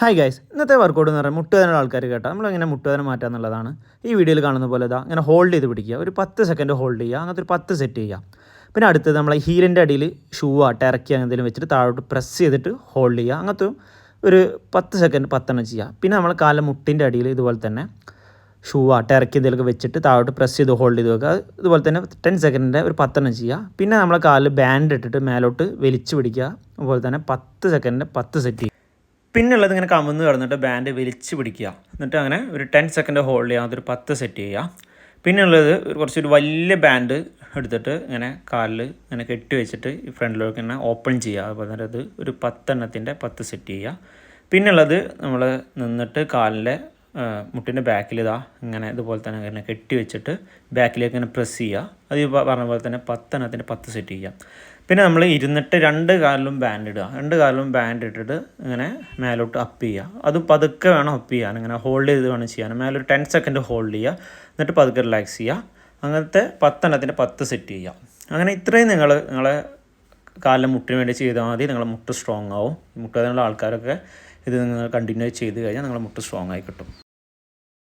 Hi guys ഇന്നത്തെ workout എന്ന് പറയുമ്പോൾ മുട്ടുവേദന ആൾക്കാർ കേട്ടോ. നമ്മളെങ്ങനെ മുട്ടുവേദന മാറ്റുക എന്നുള്ളതാണ്. ഈ വീഡിയോയിൽ കാണുന്ന പോലെ ഇതാ ഇങ്ങനെ ഹോൾഡ് ചെയ്ത് പിടിക്കുക. ഒരു പത്ത് സെക്കൻഡ് ഹോൾഡ് ചെയ്യുക. അങ്ങനത്തെ ഒരു പത്ത് സെറ്റ് ചെയ്യുക. പിന്നെ അടുത്തത് നമ്മളെ ഹീലിന്റെ അടിയിൽ ഷൂ ആട്ട് ഇറക്കി എന്തെങ്കിലും വെച്ചിട്ട് താഴോട്ട് പ്രസ് ചെയ്തിട്ട് ഹോൾഡ് ചെയ്യുക. അങ്ങനത്തെ ഒരു പത്ത് സെക്കൻഡ് പത്തെണ്ണം ചെയ്യുക. പിന്നെ നമ്മൾ കാല മുട്ടിന്റെ അടിയിൽ ഇതുപോലെ തന്നെ ഷൂ ആട്ട് ഇറക്കി എന്തെങ്കിലുമൊക്കെ വെച്ചിട്ട് താഴോട്ട് പ്രസ് ചെയ്ത് ഹോൾഡ് ചെയ്ത് വെക്കുക. ഇതുപോലെ തന്നെ ടെൻ സെക്കൻഡിന്റെ ഒരു പത്തെണ്ണം ചെയ്യുക. പിന്നെ നമ്മളെ കാലിൽ ബാൻഡ് ഇട്ടിട്ട് മേലോട്ട് വലിച്ചു പിടിക്കുക. അതുപോലെ തന്നെ പത്ത് സെക്കൻഡിന്റെ പത്ത് സെറ്റ് പിന്നുള്ളത് ഇങ്ങനെ കമന്ന് കിടന്നിട്ട് ബാൻഡ് വലിച്ചു പിടിക്കുക. എന്നിട്ട് അങ്ങനെ ഒരു ടെൻ സെക്കൻഡ് ഹോൾഡ് ചെയ്യുക അതൊരു പത്ത് സെറ്റ് ചെയ്യുക പിന്നുള്ളത് കുറച്ചൊരു വലിയ ബാൻഡ് എടുത്തിട്ട് ഇങ്ങനെ കാലിൽ ഇങ്ങനെ കെട്ടി വെച്ചിട്ട് ഈ ഫ്രണ്ടിലേക്ക് ഇങ്ങനെ ഓപ്പൺ ചെയ്യുക. അതുപോലെ തന്നെ അത് ഒരു പത്തെണ്ണത്തിന്റെ പത്ത് സെറ്റ് ചെയ്യുക. പിന്നുള്ളത് നമ്മൾ നിന്നിട്ട് കാലിന്റെ മുട്ടിന്റെ ബാക്കിൽ ഇതാ ഇങ്ങനെ ഇതുപോലെ തന്നെ ഇങ്ങനെ കെട്ടി വെച്ചിട്ട് ബാക്കിലേക്ക് ഇങ്ങനെ പ്രസ് ചെയ്യുക അത് പറഞ്ഞ പോലെ തന്നെ പത്തെണ്ണത്തിന്റെ പത്ത് സെറ്റ് ചെയ്യുക പിന്നെ നമ്മൾ ഇരുന്നിട്ട് രണ്ട് കാലിലും ബാൻഡ് ഇടുക. രണ്ട് കാലിലും ബാൻഡ് ഇട്ടിട്ട് ഇങ്ങനെ മേലോട്ട് അപ്പ് ചെയ്യുക അത് പതുക്കെ വേണം അപ്പ് ചെയ്യാൻ. ഇങ്ങനെ ഹോൾഡ് ചെയ്ത് വേണം ചെയ്യാൻ. മേലെ ഒരു ടെൻ സെക്കൻഡ് ഹോൾഡ് ചെയ്യുക എന്നിട്ട് പതുക്കെ റിലാക്സ് ചെയ്യുക അങ്ങനത്തെ പത്തെണ്ണത്തിന്റെ പത്ത് സെറ്റ് ചെയ്യുക അങ്ങനെ ഇത്രയും നിങ്ങൾ നിങ്ങളെ കാലിലെ മുട്ടിന് വേണ്ടി ചെയ്താൽ മതി. നിങ്ങളെ മുട്ട് സ്ട്രോങ് ആവും. മുട്ടുവേദനയുള്ള ആൾക്കാരൊക്കെ ഇത് നിങ്ങൾ കണ്ടിന്യൂ ചെയ്ത് കഴിഞ്ഞാൽ നിങ്ങളെ മുട്ട് സ്ട്രോങ് ആയി കിട്ടും.